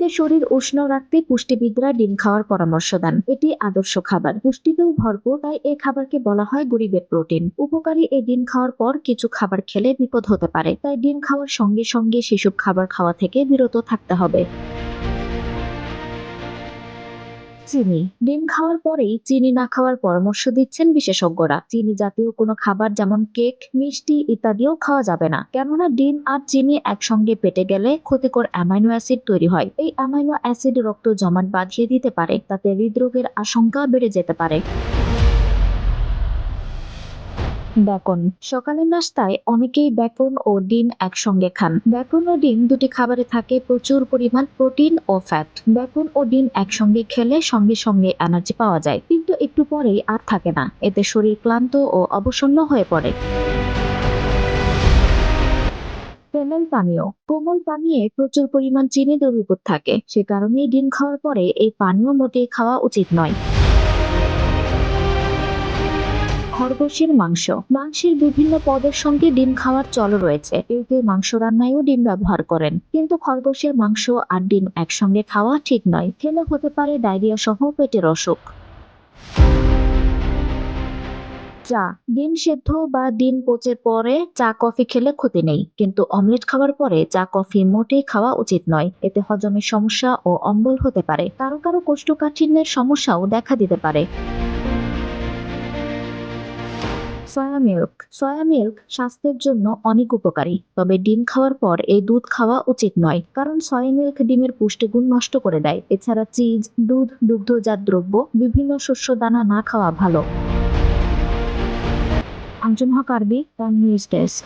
শীতে শরীর উষ্ণ রাখতে পুষ্টিবিদরা ডিম খাওয়ার পরামর্শ দেন। এটি আদর্শ খাবার। পুষ্টিতেও ভরপুর, তাই এ খাবারকে বলা হয় গরিবের প্রোটিন। উপকারী এই ডিম খাওয়ার পর কিছু খাবার খেলে বিপদ হতে পারে, তাই ডিম খাওয়ার সঙ্গে সঙ্গে সেসব খাবার খাওয়া থেকে বিরত থাকতে হবে। চিনি। ডিম খাওয়ার পরেই চিনি না খাওয়ার পরামর্শ দিচ্ছেন বিশেষজ্ঞরা। চিনি জাতীয় কোনো খাবার যেমন কেক, মিষ্টি ইত্যাদিও খাওয়া যাবে না। কেননা ডিম আর চিনি একসঙ্গে পেটে গেলে ক্ষতিকর অ্যামাইনো অ্যাসিড তৈরি হয়। এই অ্যামাইনো অ্যাসিড রক্ত জমাট বাঁধিয়ে দিতে পারে, তাতে হৃদরোগের আশঙ্কা বেড়ে যেতে পারে। বেকন সকালের নাস্তায় অনেকেই বেকন ও ডিম একসঙ্গে খান। ব্যাকন ও ডিম দুটি খাবারে থাকে প্রচুর পরিমাণ প্রোটিন ও ফ্যাট। ব্যাকন ও ডিম একসঙ্গে খেলে সঙ্গে সঙ্গে এনার্জি পাওয়া যায়, কিন্তু একটু পরেই আর থাকে না। এতে শরীর ক্লান্ত ও অবসন্ন হয়ে পড়ে। ফেনেল পানীয়। কোমল পানীয়ে প্রচুর পরিমাণ চিনি দ্রবীভূত থাকে। সে কারণেই ডিম খাওয়ার পরে এই পানীয় মোটেই খাওয়া উচিত নয়। খরগোশের মাংস। মাংসের বিভিন্ন পদের সঙ্গে ডিম খাওয়ার চল রয়েছে। কেউ কেউ মাংস রান্নায়ও ডিম ব্যবহার করেন। কিন্তু খরগোশের মাংস আর ডিম একসঙ্গে খাওয়া ঠিক নয়। খেলে হতে পারে ডায়রিয়া সহ পেটের অসুখ। চা। ডিম সেদ্ধ বা ডিম পচের পরে চা, কফি খেলে ক্ষতি নেই। কিন্তু অমলেট খাওয়ার পরে চা, কফি মোটেই খাওয়া উচিত নয়। এতে হজমের সমস্যা ও অম্বল হতে পারে। কারও কারও কোষ্ঠকাঠিন্যের সমস্যাও দেখা দিতে পারে। সয়া মিল্ক সয়া মিল্ক স্বাস্থ্যের জন্য অনেক উপকারী, তবে ডিম খাওয়ার পর এই দুধ খাওয়া উচিত নয়, কারণ সয়া মিল্ক ডিমের পুষ্টিগুণ নষ্ট করে দেয়। এছাড়া চিজ, দুধ, দুগ্ধজাত দ্রব্য, বিভিন্ন শস্য দানা না খাওয়া ভালো। আঞ্জুম হক আরবি নিউজ ডেস্ক